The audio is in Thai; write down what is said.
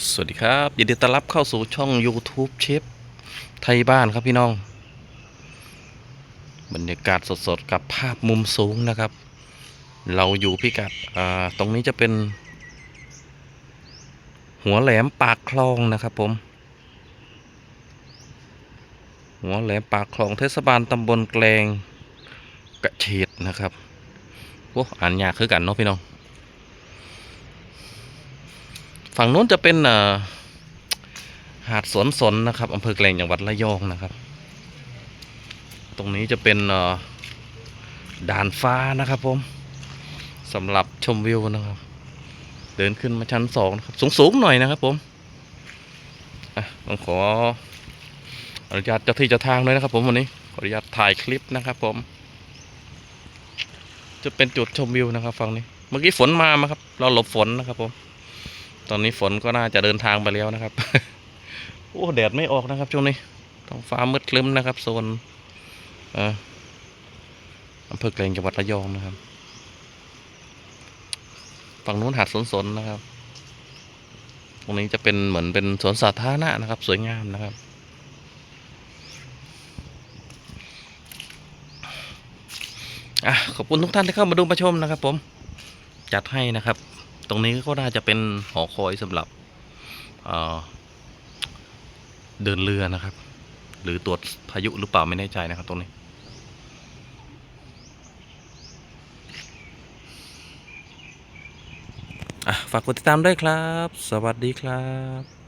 สวัสดีครับยินดีต้อนรับเข้าสู่ช่อง YouTube เชฟไทยบ้านครับพี่น้อง บรรยากาศสดๆ กับภาพมุมสูงนะครับ เราอยู่พิกัดตรงนี้จะเป็น หัวแหลมปากคลองนะครับผม หัวแหลมปากคลองเทศบาลตำบลแกลงกระเฉดนะครับโอ้อ่านยากคือกันเนาะพี่น้อง ฝั่งนู้นจะเป็นหาดสวนสนนะครับอำเภอแกลงจังหวัดระยองนะครับ ตรงนี้จะเป็นด่านฟ้านะครับผมสำหรับชมวิวนะครับ เดินขึ้นมาชั้นสองนะครับ สูงๆหน่อยนะครับผมต้องขออนุญาตเจ้าที่เจ้าทางด้วยนะครับ ผมวันนี้ขออนุญาตถ่ายคลิปนะครับ ผม จะเป็นจุดชมวิวนะครับฝั่งนี้ เมื่อกี้ฝนมามาครับ เราหลบฝนนะครับผม ตอนนี้ฝนก็น่าจะเดินทางไปแล้วนะครับ โอ้แดดไม่ออกนะครับช่วงนี้ท้องฟ้ามืดครึ้มนะครับโซนอำเภอเกรงจังหวัดระยองนะครับ ฝั่งนู้นหาดสนสนนะครับ ตรงนี้จะเป็นเหมือนเป็นสวนสาธารณะนะครับ สวยงามนะครับอะขอบคุณทุกท่านที่เข้ามาดูมาชมนะครับ ผม จัดให้นะครับ ตรงนี้ก็น่าจะเป็นหอคอยสำหรับเเดินเรือนะครับ หรือตรวจพายุหรือเปล่าไม่แน่ใจนะครับ ตรงนี้ ฝากกดติดตามด้วยครับ สวัสดีครับ